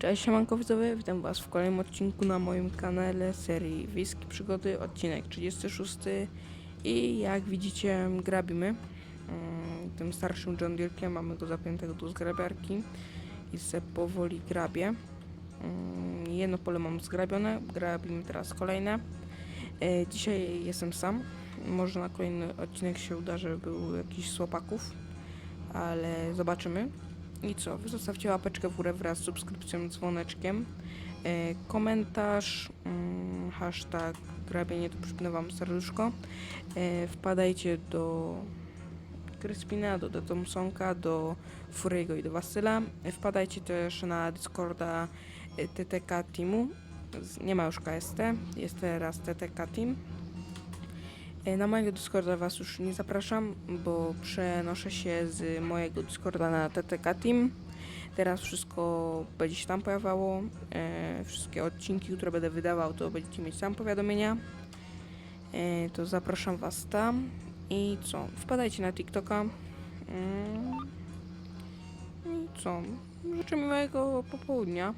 Cześć siemanko widzowie, witam was w kolejnym odcinku na moim kanale serii Wiejskie Przygody, odcinek 36 i jak widzicie grabimy mm, tym starszym John Deere'kiem, mamy go zapiętego do zgrabiarki i se powoli grabie. Mm, Jedno pole mam zgrabione, grabimy teraz kolejne. E, Dzisiaj jestem sam, może na kolejny odcinek się uda, żeby był jakiś słopaków, ale zobaczymy. I co? Wy zostawcie łapeczkę w górę wraz z subskrypcją, dzwoneczkiem, e, komentarz, mm, hashtag grabienie, to przypnę wam serduszko. E, wpadajcie do Kryspina, do, do do Furiego i do Wasyla. E, wpadajcie też na Discorda e, TTK Teamu. Nie ma już KST, jest teraz TTK Team. E, Na mojego Discorda Was już nie zapraszam, bo przenoszę się z mojego Discorda na TTK Team. Teraz wszystko będzie się tam pojawiało. E, wszystkie odcinki, które będę wydawał, to będziecie mieć tam powiadomienia. E, to zapraszam Was tam. I co? Wpadajcie na TikToka. Mm. I co? Życzę miłego popołudnia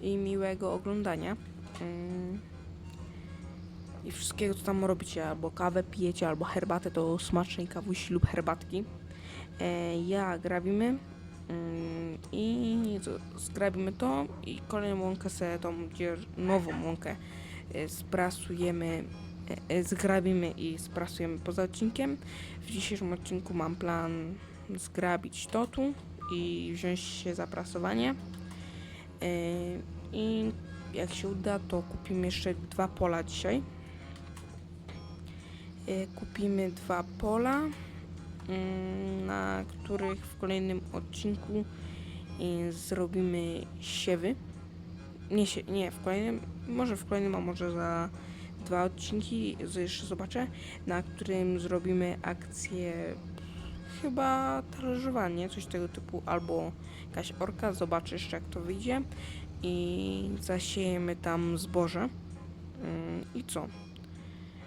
i miłego oglądania. I wszystkiego, co tam robicie, albo kawę pijecie, albo herbatę, to smacznej kawusi lub herbatki. E, ja grabimy mm, i co, zgrabimy to i kolejną łąkę sobie tą nową łąkę e, sprasujemy, e, e, zgrabimy i sprasujemy poza odcinkiem. W dzisiejszym odcinku mam plan zgrabić to tu i wziąć się za prasowanie. I jak się uda, to kupimy jeszcze dwa pola dzisiaj. E, kupimy dwa pola, mm, na których w kolejnym odcinku e, zrobimy siewy. Nie, nie, w kolejnym, może w kolejnym, a może za dwa odcinki, jeszcze zobaczę, na którym zrobimy akcję chyba talerzowanie, coś tego typu, albo jakaś orka, zobaczę jeszcze jak to wyjdzie i zasiejemy tam zboże. Mm, I co?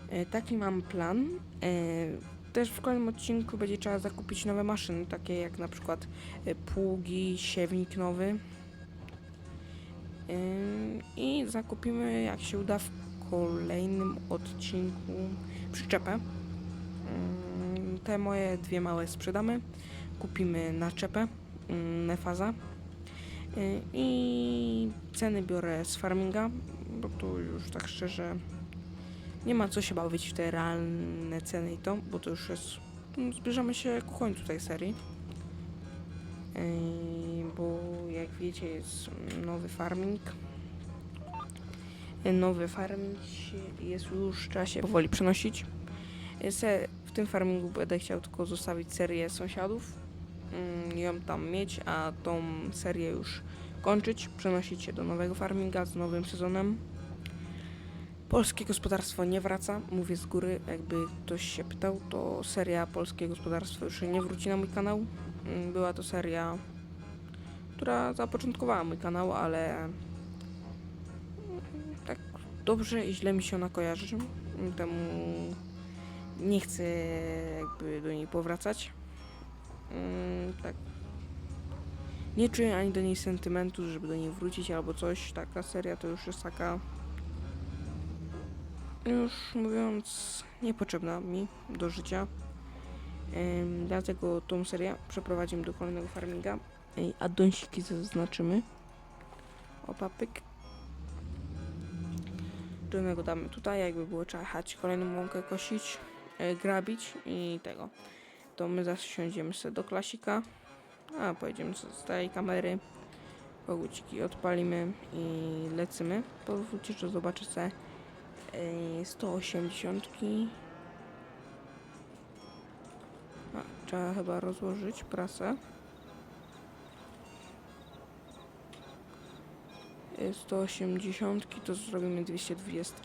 E, Taki mam plan. E, Też w kolejnym odcinku będzie trzeba zakupić nowe maszyny, takie jak na przykład e, pługi, siewnik nowy. I zakupimy, jak się uda, w kolejnym odcinku przyczepę. Mm, Te moje dwie małe sprzedamy. Kupimy naczepę, mm, Nefaza. I ceny biorę z farminga, bo tu już tak szczerze nie ma co się bawić w te realne ceny i to, bo to już jest. no, Zbliżamy się ku końcu tej serii. Bo jak wiecie, jest nowy farming. Nowy farming jest już trzeba się powoli przenosić. W tym farmingu będę chciał tylko zostawić serię sąsiadów. Yy, ją tam mieć, a tą serię już kończyć, przenosić się do nowego farminga z nowym sezonem. Polskie gospodarstwo nie wraca, mówię z góry, jakby ktoś się pytał, to seria Polskie gospodarstwo już nie wróci na mój kanał. Mm, Była to seria, która zapoczątkowała mój kanał, ale mm, tak dobrze i źle mi się ona kojarzy. Mm, Temu nie chcę jakby do niej powracać. Tak. Nie czuję ani do niej sentymentu, żeby do niej wrócić albo coś. Taka seria to już jest taka już mówiąc, niepotrzebna mi do życia. Dlatego tą serię przeprowadzimy do kolejnego farminga. Ej, a dąsiki zaznaczymy. Opa, pyk. Dolnego damy tutaj, jakby było trzeba jechać kolejną łąkę kosić, e, grabić i tego. To my zasiądziemy sobie do klasika, a pojedziemy z tej kamery. Koguciki odpalimy i zobaczę sobie Yy, 180. A, trzeba chyba rozłożyć prasę. Yy, 180 to zrobimy 220.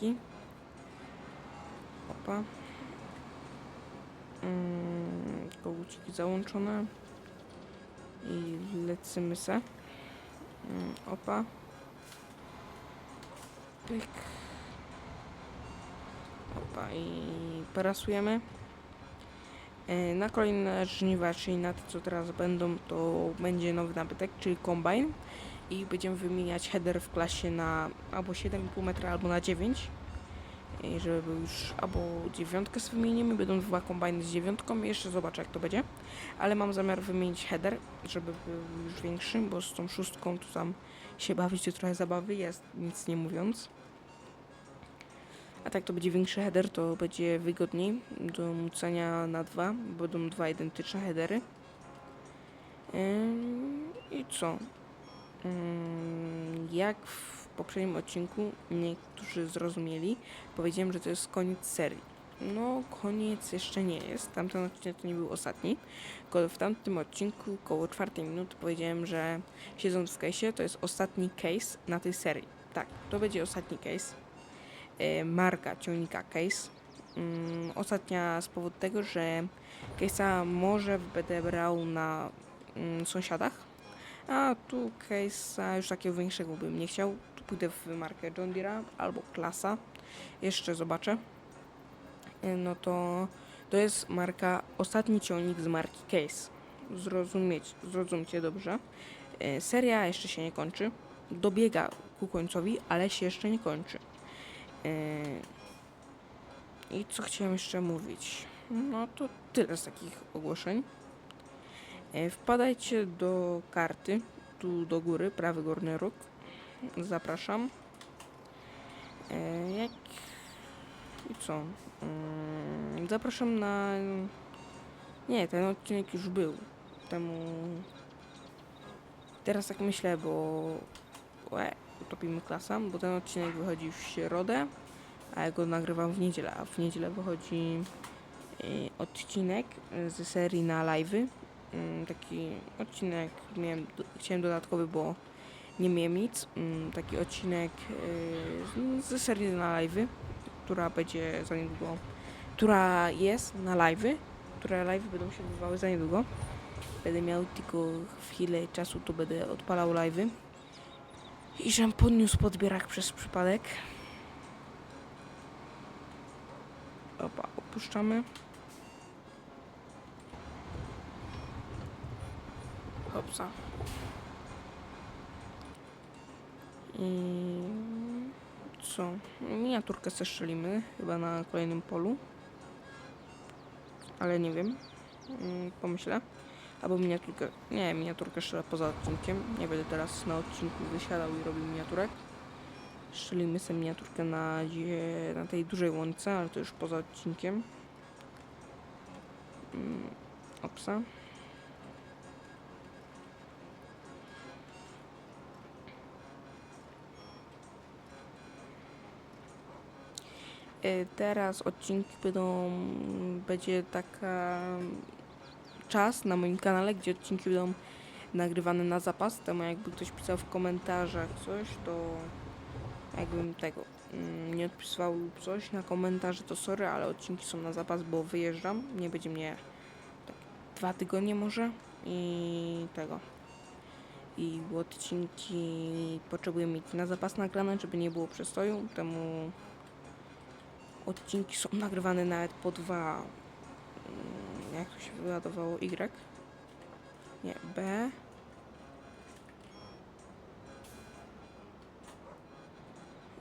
Opa. Mm, koguciki załączone. I lecymy se. Mm, opa. Pyk. I parasujemy. E, Na kolejne żniwa, czyli na te, co teraz będą, to będzie nowy nabytek, czyli kombajn. i będziemy wymieniać header w klasie na albo 7,5 metra, albo na 9. I żeby był już albo dziewiątkę sobie wymienimy, będą dwa kombajny z dziewiątką jeszcze zobaczę jak to będzie. Ale mam zamiar wymienić header, żeby był już większy, bo z tą szóstką tu tam się bawić, to trochę zabawy jest, nic nie mówiąc. A tak to będzie większy header, to będzie wygodniej do mucenia na dwa, będą dwa identyczne headery. I co? Jak w poprzednim odcinku niektórzy zrozumieli, powiedziałem, że to jest koniec serii. No, koniec jeszcze nie jest. Tamten odcinek to nie był ostatni. W tamtym odcinku, koło czwartej minuty, powiedziałem, że siedząc w case'ie, to jest ostatni case na tej serii. Tak, to będzie ostatni case. E, marka ciągnika case. Mm, ostatnia z powodu tego, że case'a może będę brał na mm, sąsiadach, a tu case'a już takiego większego bym nie chciał. Tu pójdę w markę John Deere albo Klasa. Jeszcze zobaczę. E, No to to jest marka, ostatni ciągnik z marki Case. Zrozumieć, zrozumcie dobrze. E, Seria jeszcze się nie kończy. Dobiega ku końcowi, ale się jeszcze nie kończy. E, I co chciałem jeszcze mówić? No to tyle z takich ogłoszeń. E, Wpadajcie do karty, tu do góry, prawy górny róg. Zapraszam. E, Jak... I co? Mm, Zapraszam na... Nie, ten odcinek już był. Temu... Teraz tak myślę, bo... Łe, utopimy klasa, bo ten odcinek wychodzi w środę, a ja go nagrywam w niedzielę, a w niedzielę wychodzi y, odcinek y, ze serii na live'y. Mm, taki odcinek miałem, chciałem dodatkowy, bo nie miałem nic. Mm, taki odcinek z- ze serii na live'y, która będzie za niedługo, która jest na live'y, które live'y będą się odbywały za niedługo. Będę miał tylko chwilę czasu, to będę odpalał live'y. I żem podniósł podbierak przez przypadek. Opa, opuszczamy. Hopsa. I co? Miniaturkę zestrzelimy chyba na kolejnym polu. Ale nie wiem. Mm, Pomyślę. Albo miniaturkę. Nie, miniaturkę strzelę poza odcinkiem. Nie będę teraz na odcinku wysiadał i robił miniaturek. Strzelimy sobie miniaturkę na, na tej dużej łące, ale to już poza odcinkiem. Mm, Opsa. E, Teraz odcinki będą, będzie taka czas na moim kanale, gdzie odcinki będą nagrywane na zapas. Temu jakby ktoś pisał w komentarzach coś, to jakbym tego mm, nie odpisywał lub coś na komentarze, to sorry, ale odcinki są na zapas, bo wyjeżdżam. Nie będzie mnie tak dwa tygodnie może i tego. I odcinki potrzebuję mieć na zapas nagrane, żeby nie było przestoju. Temu odcinki są nagrywane nawet po dwa. Jak to się wyładowało? Y? Nie, B.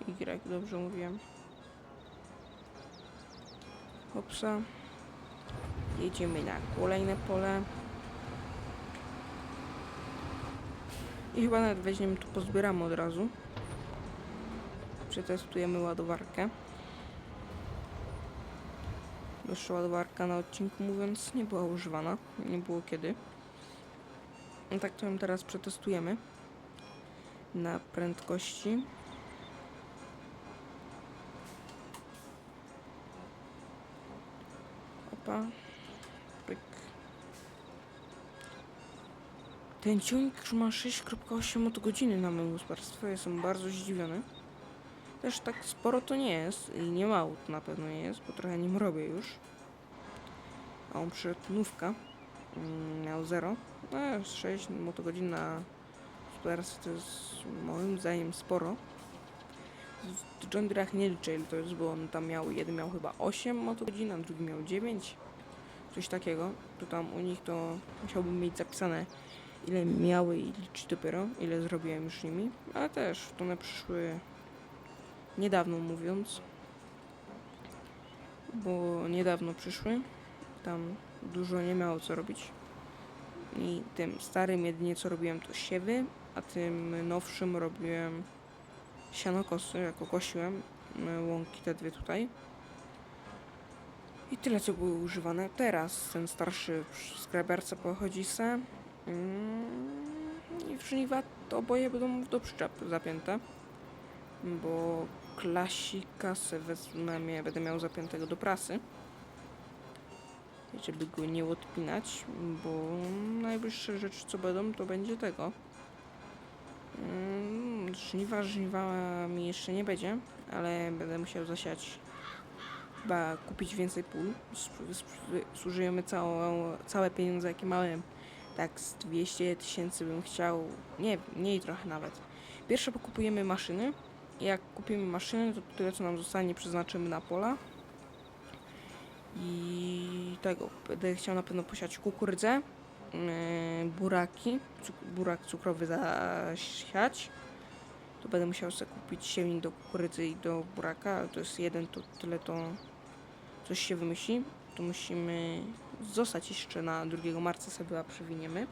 Y, dobrze mówiłem. Hopsa. Jedziemy na kolejne pole. I chyba nawet weźmiemy tu, pozbieramy od razu. Przetestujemy ładowarkę. Ładowarka na odcinku mówiąc nie była używana. Nie było kiedy. No tak to ją teraz przetestujemy. Na prędkości. Opa. Pyk. Ten ciągnik już ma 6,8 motogodziny na moim gospodarstwie. Jestem bardzo zdziwiony. Też tak sporo to nie jest i nie mało to na pewno nie jest, bo trochę nim robię już. A on przyszedł nówka. Mm, Miał 0. No jest 6 motogodzin na gospodarstwie to jest moim zdaniem sporo. W John Deere'ach nie liczę ile to jest, bo on tam miał, jeden miał chyba 8 motogodzin, a drugi miał 9. Coś takiego. To tam u nich to musiałbym mieć zapisane ile miały i liczyć dopiero, ile zrobiłem już nimi, ale też to one przyszły niedawno mówiąc, bo niedawno przyszły, tam dużo nie miało co robić i tym starym jedynie co robiłem to siewy, a tym nowszym robiłem sianokosy, jako kosiłem e, łąki te dwie tutaj. I tyle co było używane. Teraz ten starszy w skrabiarce pochodzi se. Mm, I w żniwa to oboje będą do przyczep zapięte. Bo klasika se wezmę, będę miał zapiętego do prasy. Żeby go nie odpinać, bo najbliższe rzeczy co będą to będzie tego. Mm, Żniwa, żniwa mi jeszcze nie będzie, ale będę musiał zasiać chyba kupić więcej pól. Zużyjemy całe pieniądze, jakie mamy. Tak z 200 tysięcy bym chciał, nie, mniej trochę nawet. Pierwsze pokupujemy maszyny. Jak kupimy maszyny, to tyle co nam zostanie przeznaczymy na pola. I tego, będę chciał na pewno posiać kukurydzę, yy, buraki, cuk- burak cukrowy zasiać. To będę musiał sobie kupić siewnik do kukurydzy i do buraka, ale to jest jeden, to tyle to coś się wymyśli. To musimy zostać jeszcze na 2 marca sobie przewiniemy.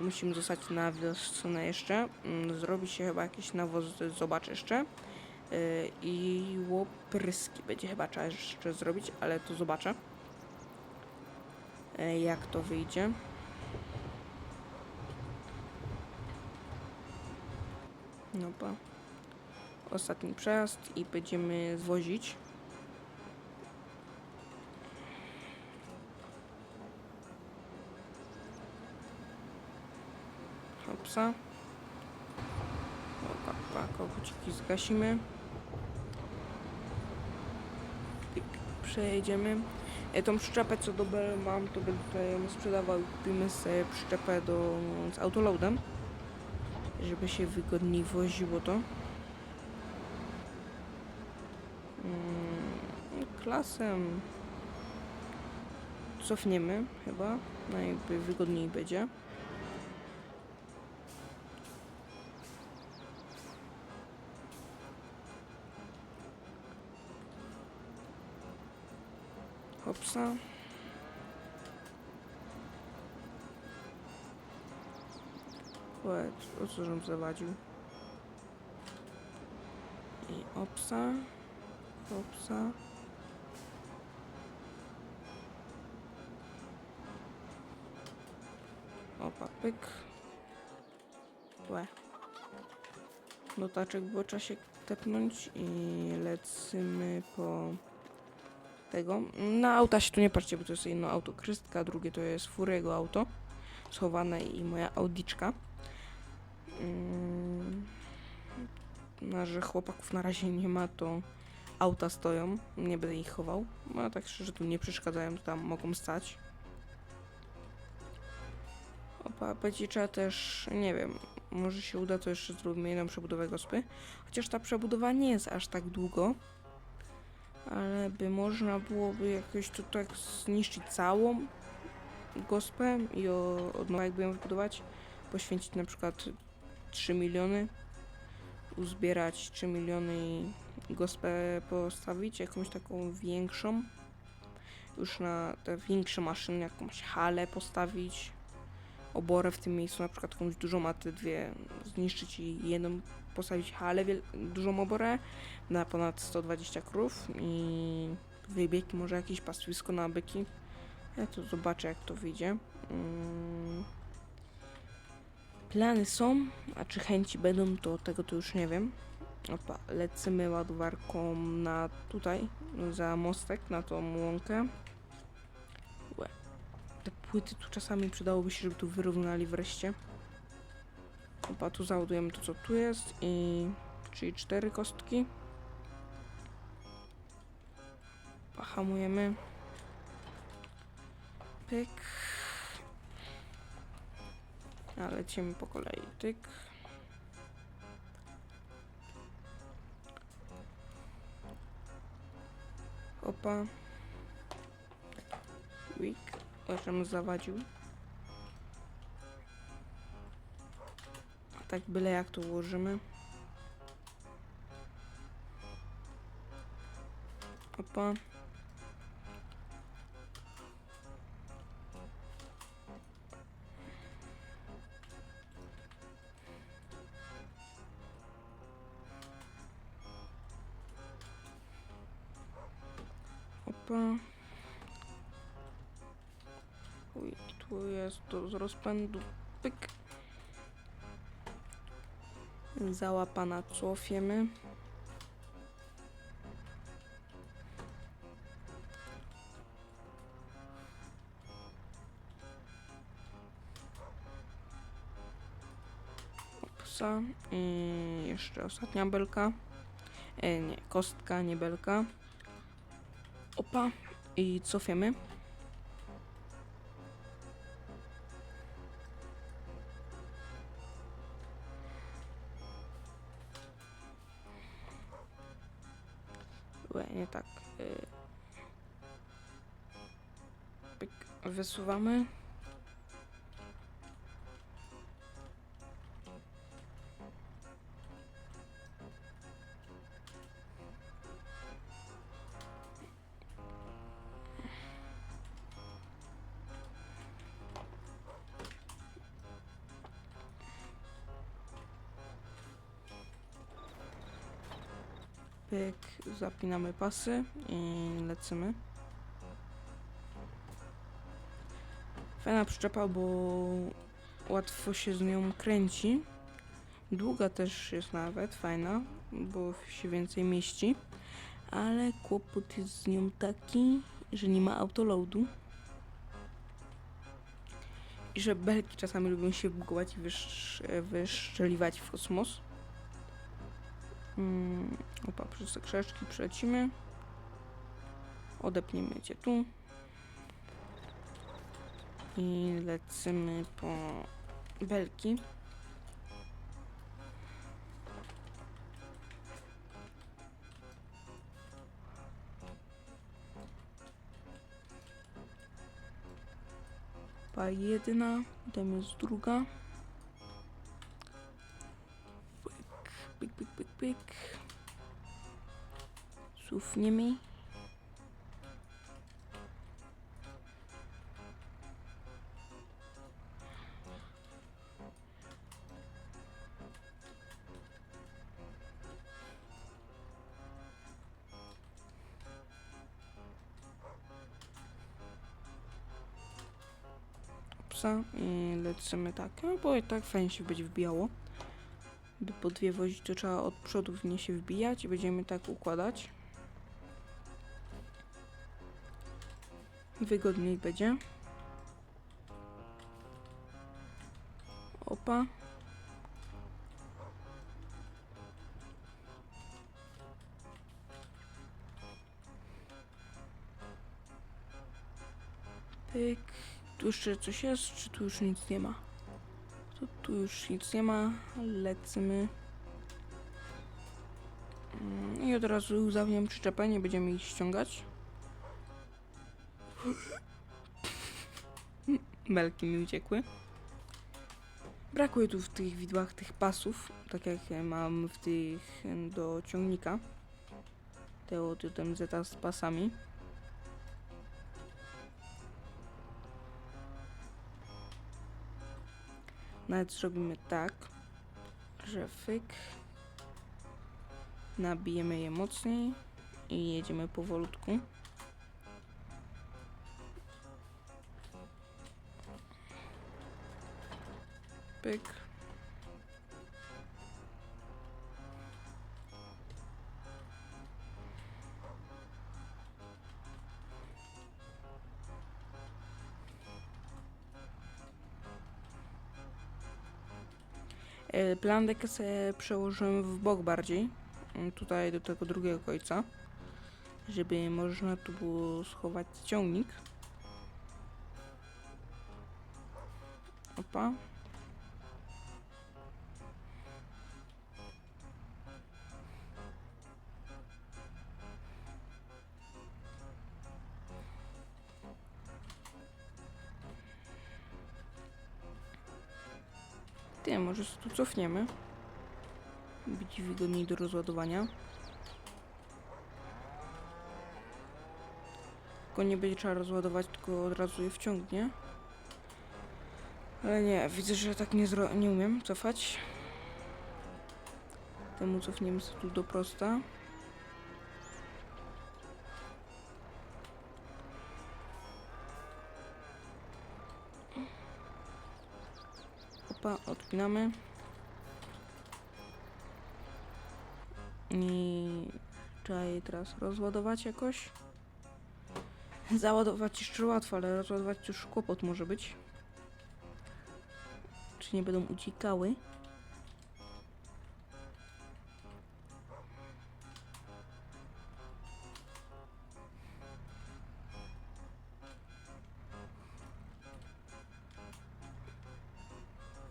Musimy zostać na wiosnę jeszcze. mm, Zrobić się chyba jakiś nawóz, zobaczę jeszcze. Yy, I łopryski będzie chyba trzeba jeszcze zrobić, ale to zobaczę. E, Jak to wyjdzie. No pa. Ostatni przejazd i będziemy zwozić. Hopsa. Opa, pa, koguciki zgasimy. Tyk, Przejedziemy. E, tą przyczepę co do mam, to będę ją sprzedawał. Kupimy sobie przyczepę do, z autoloadem, żeby się wygodniej woziło to. Mm, klasem cofniemy chyba, najwygodniej będzie. Hopsa. Łe, o co żem zawadził? I opsa. Opsa. Opa, pyk. Łe. Notaczek było się tepnąć i lecimy po tego. Na auta się tu nie patrzcie, bo to jest jedno auto Krystka, drugie to jest Furego auto schowane i moja Audiczka. Mm, No, że chłopaków na razie nie ma, to auta stoją. Nie będę ich chował. No, tak szczerze, tu nie przeszkadzają, to tam mogą stać. Opa, trzeba też, nie wiem, może się uda, to jeszcze zrobimy jedną przebudowę gospy. Chociaż ta przebudowa nie jest aż tak długo ale by można byłoby jakoś to tak zniszczyć całą gospę i od nowa jakby ją wybudować, poświęcić na przykład 3 miliony, uzbierać 3 miliony i gospę postawić, jakąś taką większą, już na te większe maszyny, jakąś halę postawić, oborę w tym miejscu, na przykład jakąś dużą, a te dwie zniszczyć i jedną postawić halę, dużą oborę, na ponad 120 krów i wybiegi, może jakieś pastwisko na byki. Ja to zobaczę jak to wyjdzie. Mm. Plany są, a czy chęci będą, to tego to już nie wiem. Opa, lecimy ładowarką na tutaj, za mostek, na tą łąkę. Płyty tu czasami przydałoby się, żeby tu wyrównali wreszcie. Opa, tu załadujemy to co tu jest i... czyli cztery kostki. Hamujemy. Pyk. A lecimy po kolei. Tyk. Opa. Wik. O, żem zawadził. tak byle jak to ułożymy. Opa. Opa. Jest to z rozpędu. Pyk. Załapana cofiemy. Opsa. I jeszcze ostatnia belka. E, nie, kostka, nie belka. Opa. I cofiemy. Nie tak. y. Pyk, wysuwamy. Zapinamy pasy i lecimy. Fajna przyczepa, bo łatwo się z nią kręci. Długa też jest nawet, fajna, bo się więcej mieści. Ale kłopot jest z nią taki, że nie ma autoloadu. I że belki czasami lubią się bugować i wysz- wyszczeliwać w kosmos. Mm, opa, przez te krzeszki przelecimy. Odepniemy cię tu. I lecimy po belki. Pa jedna, tam jest druga. Cofniemy. Psa i lecimy tak, no bo i tak fajnie się będzie wbijało by po dwie wozić, to trzeba od przodu w nie się wbijać i będziemy tak układać. Wygodniej będzie. Opa. Pyk. Tu jeszcze coś jest, czy tu już nic nie ma? To tu już nic nie ma, lecimy. Mm, I od razu zawniam przyczepę, nie będziemy ich ściągać. Belki mi uciekły. Brakuje tu w tych widłach tych pasów, tak jak mam w tych do ciągnika. Te od MZ z pasami. Nawet zrobimy tak, że fyk. Nabijemy je mocniej i jedziemy powolutku. Pyk. E, Plandekę sobie przełożyłem w bok bardziej. mm, Tutaj do tego drugiego końca. Żeby można tu było schować ciągnik. Opa. Nie, może się tu cofniemy. Być wygodniej do rozładowania. Tylko nie będzie trzeba rozładować, tylko od razu je wciągnie. Ale nie, widzę, że tak nie, nie umiem cofać. Temu cofniemy sobie tu do prosta. Opa, odpinamy. I trzeba je teraz rozładować jakoś. Załadować jeszcze łatwo, ale rozładować już kłopot może być. Czy nie będą uciekały?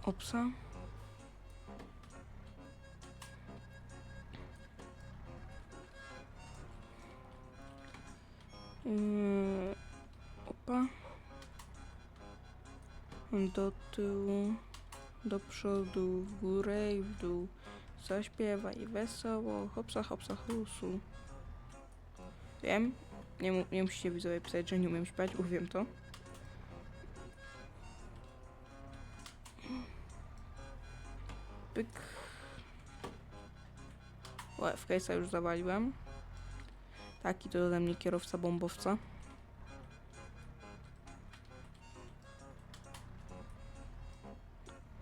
Opsa. Yy, opa. Do tyłu, do przodu, w górę i w dół. Zaśpiewaj wesoło, hopsa, hopsa, husu. Wiem, nie, nie musicie widzowie pisać, że nie umiem śpiewać, bo wiem to. W case'a już zawaliłem. Taki to ode mnie kierowca bombowca.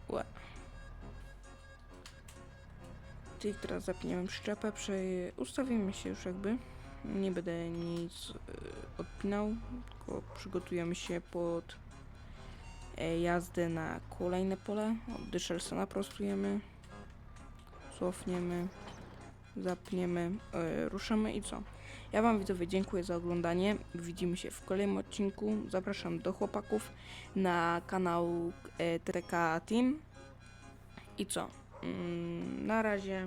Łe. Czyli teraz zapniemy przyczepę, prze... ustawimy się już jakby. Nie będę nic y, odpinał, tylko przygotujemy się pod e, jazdę na kolejne pole. Od Dyszelsa naprostujemy, cofniemy, zapniemy, e, ruszamy i co? Ja Wam widzowie dziękuję za oglądanie. Widzimy się w kolejnym odcinku. Zapraszam do chłopaków na kanał e, Treka Team. I co? Mm, na razie.